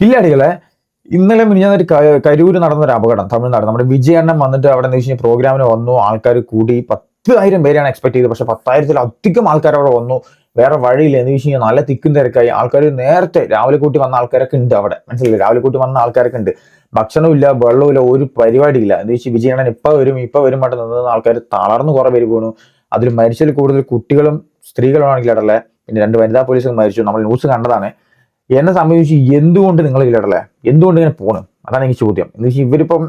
കില്ലാടികളെ ഇന്നലെ മിനിഞ്ഞാന്നൊരു കരൂര് നടന്നൊരു അപകടം തമിഴ്നാട്. നമ്മുടെ വിജയണ്ണൻ വന്നിട്ട് അവിടെ എന്ന് വെച്ച് പ്രോഗ്രാമിന് വന്നു ആൾക്കാർ കൂടി പത്തായിരം പേരെയാണ് എക്സ്പെക്ട് ചെയ്തത്. പക്ഷെ പത്തായിരത്തിലധികം ആൾക്കാർ അവിടെ വന്നു. വേറെ വഴിയില്ല. എന്ന് വെച്ച് കഴിഞ്ഞാൽ നല്ല തിക്കും തിരക്കായി. ആൾക്കാർ നേരത്തെ രാവിലെ കൂട്ടി വന്ന ആൾക്കാരൊക്കെ ഉണ്ട് അവിടെ. മനസ്സിലായി രാവിലെ കൂട്ടി വന്ന ആൾക്കാരൊക്കെ ഉണ്ട്. ഭക്ഷണമില്ല വെള്ളമില്ല ഒരു പരിപാടിയില്ല. എന്ന് വെച്ച് വിജയണ്ണൻ ഇപ്പൊ വരും ഇപ്പൊ വരും പറഞ്ഞിട്ട് നിന്ന് ആൾക്കാർ തളർന്നു കുറെ പേര് പോണു. അതിൽ മരിച്ചതിൽ കൂടുതൽ കുട്ടികളും സ്ത്രീകളുമാണെങ്കിൽ ഇടല്ലേ പിന്നെ രണ്ട് വനിതാ പോലീസും മരിച്ചു. നമ്മൾ ന്യൂസ് കണ്ടതാണ്. എന്നെ സംബന്ധിച്ച് എന്തുകൊണ്ട് നിങ്ങൾ ഇല്ലടല്ലേ എന്തുകൊണ്ട് ഇങ്ങനെ പോകണം അതാണ് എനിക്ക് ചോദ്യം. എന്ന് വെച്ചാൽ ഇവരിപ്പം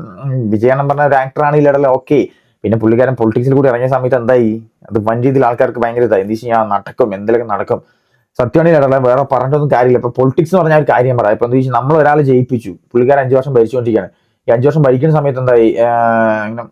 വിജയനം പറഞ്ഞ ഒരു ആക്ടറാണ് ഇല്ലടല്ലേ ഓക്കെ പിന്നെ പുള്ളിക്കാരൻ പൊളിറ്റിക്സിൽ കൂടി ഇറങ്ങിയ സമയത്ത് എന്തായി? അത് വൻ രീതിയിൽ ആൾക്കാർക്ക് ഭയങ്കര ഇതായി. എന്ന് വെച്ചാൽ നടക്കും എന്തെങ്കിലുമൊക്കെ നടക്കും. സത്യമാണെങ്കിൽ ഇല്ലടല്ലേ വേറെ പറഞ്ഞിട്ടൊന്നും കാര്യമില്ല. ഇപ്പൊ പൊളിറ്റിക്സ് എന്ന് പറഞ്ഞാൽ ഒരു കാര്യം പറയാം. ഇപ്പൊ വെച്ചാൽ നമ്മൾ ഒരാളെ ജയിപ്പിച്ചു. പുള്ളിക്കാരൻ അഞ്ചു വർഷം ഭരിച്ചുകൊണ്ടിരിക്കുകയാണ്. ഈ അഞ്ചു വർഷം ഭരിക്കുന്ന സമയത്ത് എന്തായി? ഇങ്ങനെ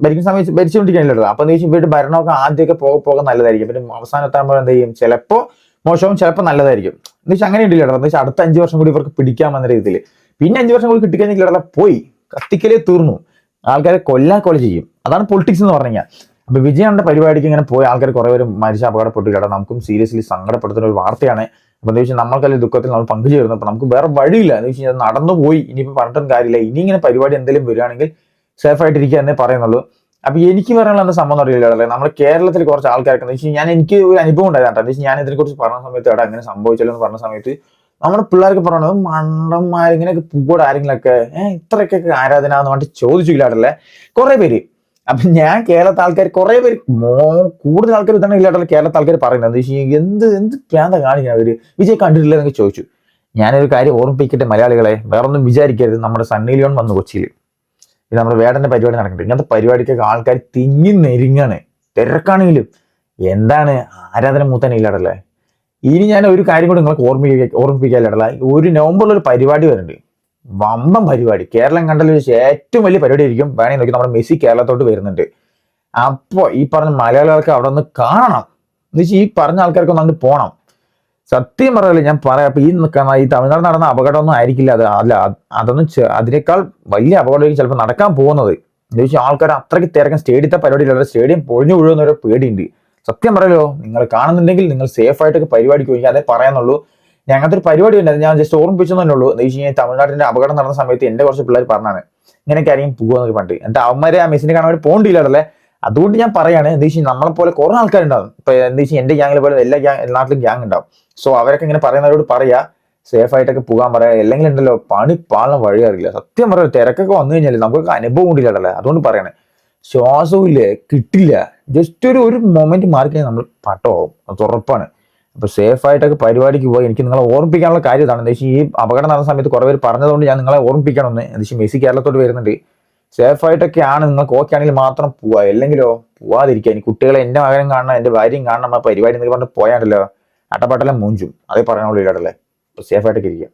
ഭരിക്കുന്ന സമയത്ത് ഭരിച്ചുകൊണ്ടിരിക്കുകയാണല്ലോ അപ്പൊ എന്ന് വെച്ചാൽ ഇവരുടെ ഭരണമൊക്കെ ആദ്യമൊക്കെ പോകെ പോകെ നല്ലതായിരിക്കും. പിന്നെ അവസാനം എത്താകുമ്പോൾ എന്ത് ചെയ്യും? ചിലപ്പോൾ മോശവും ചിലപ്പോൾ നല്ലതായിരിക്കും. എന്ന് വെച്ചാൽ അങ്ങനെ ഉണ്ടല്ലോ എന്ന് വെച്ചാൽ അടുത്ത അഞ്ച് വർഷം കൂടി ഇവർക്ക് പിടിക്കാമെന്ന രീതിയിൽ പിന്നെ അഞ്ച് വർഷം കൂടി കിട്ടിക്കഴിഞ്ഞാൽ ഇടല പോയി. കത്തിക്കലേ തീർന്നു. ആൾക്കാരെ കൊല്ലാ കൊല ചെയ്യും. അതാണ് പൊളിറ്റിക്സ് എന്ന് പറഞ്ഞു കഴിഞ്ഞാൽ. അപ്പൊ വിജയന്റെ പരിപാടിക്ക് ഇങ്ങനെ പോയി ആൾക്കാർ കുറെ പേര് മരിച്ച കേട്ടോ. നമുക്കും സീരിയസ്ലി സങ്കടപ്പെടുത്തുന്ന ഒരു വാർത്തയാണ്. അപ്പൊ എന്താ വെച്ചാൽ നമ്മൾക്കല്ല ദുഃഖത്തിൽ നമ്മൾ പങ്കുചേരുന്നു. അപ്പൊ നമുക്ക് വേറെ വഴിയില്ല. എന്ന് വെച്ച് കഴിഞ്ഞാൽ നടന്നു പോയി. ഇനിയിപ്പോ പറഞ്ഞിട്ടും കാര്യമില്ല. ഇനി ഇങ്ങനെ പരിപാടി എന്തെങ്കിലും വരികയാണെങ്കിൽ സേഫ് ആയിട്ടിരിക്കുക എന്നേ പറയുന്നുള്ളൂ. അപ്പൊ എനിക്ക് പറയാനുള്ള എന്താ സംഭവം അറിയില്ല നമ്മൾ കേരളത്തിൽ കുറച്ച് ആൾക്കാർക്ക് ഞാൻ എനിക്ക് ഒരു അനുഭവം ഉണ്ടായിരുന്നു എന്താ ഞാൻ ഇതിനെ കുറിച്ച് പറഞ്ഞ സമയത്ത് അവിടെ അങ്ങനെ സംഭവിച്ചല്ലോ എന്ന് പറഞ്ഞ സമയത്ത് നമ്മുടെ പിള്ളേർക്ക് പറയണത് മണ്ടന്മാർ പൂക്കോട് ആരെങ്കിലൊക്കെ ഏഹ് ഇത്രയൊക്കെ ആരാധന എന്ന് പറഞ്ഞിട്ട് ചോദിച്ചു ഇല്ലാടല്ലേ കുറെ പേര്. അപ്പൊ ഞാൻ കേരളത്തെ ആൾക്കാർ കുറെ പേര് മോ കൂടുതൽ ആൾക്കാർ ഇതാണ് ഇല്ലാട്ടല്ലേ കേരളത്തെ ആൾക്കാർ പറയുന്നത്. എന്താ എന്ത് പ്രാന്ത കാണിക്കുന്നത് അവർ? വിജയ് കണ്ടിട്ടില്ല എന്നൊക്കെ ചോദിച്ചു. ഞാനൊരു കാര്യം ഓർമ്മിപ്പിക്കട്ടെ മലയാളികളെ വേറൊന്നും വിചാരിക്കരുത്. നമ്മുടെ സണ്ണി ലിയോൺ വന്നു കൊച്ചിയിൽ. ഇത് നമ്മുടെ വേടന്റെ പരിപാടി നടക്കുന്നുണ്ട്. ഇങ്ങനത്തെ പരിപാടിക്കൊക്കെ ആൾക്കാർ തിങ്ങി നെരിങ്ങാണ്. തിരക്കാണെങ്കിലും. എന്താണ് ആരാധന മൂത്തനെ ഇല്ലാടല്ലേ ഇനി ഞാൻ ഒരു കാര്യം കൂടി നിങ്ങൾക്ക് ഓർമ്മിപ്പിക്ക ഓർമ്മിപ്പിക്കാനില്ലടല്ല. ഒരു നവംബറിൽ ഒരു പരിപാടി വരുന്നുണ്ട്. വമ്പം പരിപാടി. കേരളം കണ്ടതിൽ ഏറ്റവും വലിയ പരിപാടി ആയിരിക്കും വേണമെങ്കിൽ നോക്കി നമ്മുടെ മെസ്സി കേരളത്തോട്ട് വരുന്നുണ്ട്. അപ്പോൾ ഈ പറഞ്ഞ മലയാളികൾക്ക് അവിടെ ഒന്ന് കാണണം. എന്ന് വെച്ചാൽ ഈ പറഞ്ഞ ആൾക്കാർക്ക് ഒന്ന് അങ്ങോട്ട് പോകണം സത്യം പറയല്ലേ ഞാൻ പറയാം അപ്പൊ ഈ ഈ തമിഴ്നാട് നടന്ന അപകടമൊന്നും ആയിരിക്കില്ല. അത് അല്ല അതൊന്നും അതിനേക്കാൾ വലിയ അപകടമായിരിക്കും ചിലപ്പോൾ നടക്കാൻ പോകുന്നത്. എന്ന് വെച്ചാൽ ആൾക്കാർ അത്രയ്ക്ക് തിരക്കാൻ സ്റ്റേഡിയത്തെ പരിപാടിയിലുള്ള സ്റ്റേഡിയം പൊഴിഞ്ഞു വീഴുന്നൊരു പേടിയുണ്ട്. സത്യം പറയലോ നിങ്ങൾ കാണുന്നുണ്ടെങ്കിൽ നിങ്ങൾ സേഫ് ആയിട്ടൊക്കെ പരിപാടിക്ക് പോയി. അതേ പറയാനുള്ളൂ. ഞങ്ങനത്തെ ഒരു പരിപാടി ഉണ്ടായിരുന്നു ഞാൻ ജസ്റ്റ് ഓർമ്മിപ്പിച്ചു തന്നെ ഉള്ളൂ. എന്ന് വെച്ച് കഴിഞ്ഞാൽ തമിഴ്നാട്ടിന്റെ അപകടം നടന്ന സമയത്ത് എന്റെ കുറച്ച് പിള്ളേർ പറഞ്ഞാണ് ഇങ്ങനെയൊക്കെ ആയിരിക്കും പോകുന്നൊക്കെ പണ്ട് എന്നിട്ട് അവന്മാരെ ആ മെസ്സിനെ കാണാൻ വേണ്ടി പോകണ്ടില്ലല്ലേ അതുകൊണ്ട് ഞാൻ പറയാണ് എന്താ വെച്ചാൽ നമ്മളെ പോലെ കുറെ ആൾക്കാരുണ്ടാവും. ഇപ്പൊ എന്താ വെച്ചാൽ എന്റെ ഗ്യാങ്ങിലെ പോലെ എല്ലാ ഗ്യാങ് നാട്ടിലും ഗ്യാങ് ഉണ്ടാവും. സോ അവരൊക്കെ ഇങ്ങനെ പറയുന്നവരോട് പറയാ സേഫ് ആയിട്ടൊക്കെ പോകാൻ പറയാ. അല്ലെങ്കിൽ ഉണ്ടല്ലോ പണി പാളം വഴി അറിയില്ല. സത്യം പറയാം തിരക്കൊക്കെ വന്നു കഴിഞ്ഞാൽ നമുക്കൊക്കെ അനുഭവം കൂടിയില്ലല്ലേ അതുകൊണ്ട് പറയണേ. ശ്വാസവും ഇല്ലേ കിട്ടില്ല. ജസ്റ്റ് ഒരു ഒരു മൊമെന്റ് മാറി കഴിഞ്ഞാൽ നമ്മൾ പട്ടമാവും അത് ഉറപ്പാണ്. അപ്പൊ സേഫ് ആയിട്ടൊക്കെ പരിപാടിക്ക് പോയി എനിക്ക് നിങ്ങളെ ഓർമ്മിപ്പിക്കാനുള്ള കാര്യം ഇതാണ്. എന്താ വെച്ചാൽ ഈ അപകടം നടന്ന സമയത്ത് കുറേ പേര് പറഞ്ഞതുകൊണ്ട് ഞാൻ നിങ്ങളെ ഓർമ്മിപ്പിക്കണമെന്ന് എന്താ വെച്ചാൽ മെസ്സി കേരളത്തോട്ട് വരുന്നുണ്ട്. സേഫ് ആണ് നിങ്ങൾക്ക് ഓക്കെ ആണെങ്കിൽ മാത്രം പോവാ. അല്ലെങ്കിലോ പോവാതിരിക്കുക. ഇനി കുട്ടികളെ എന്റെ മകനും കാണണം എന്റെ ഭാര്യയും കാണണം പരിപാടി എന്നൊക്കെ പറഞ്ഞു പോയാണ്ടല്ലോ. അട്ടപ്പാട്ടെല്ലാം മൂഞ്ചും. അതേ പറയാനുള്ളൂ ഇല്ലാടല്ലേ സേഫ് സേഫായിട്ടൊക്കെ ഇരിക്കുക.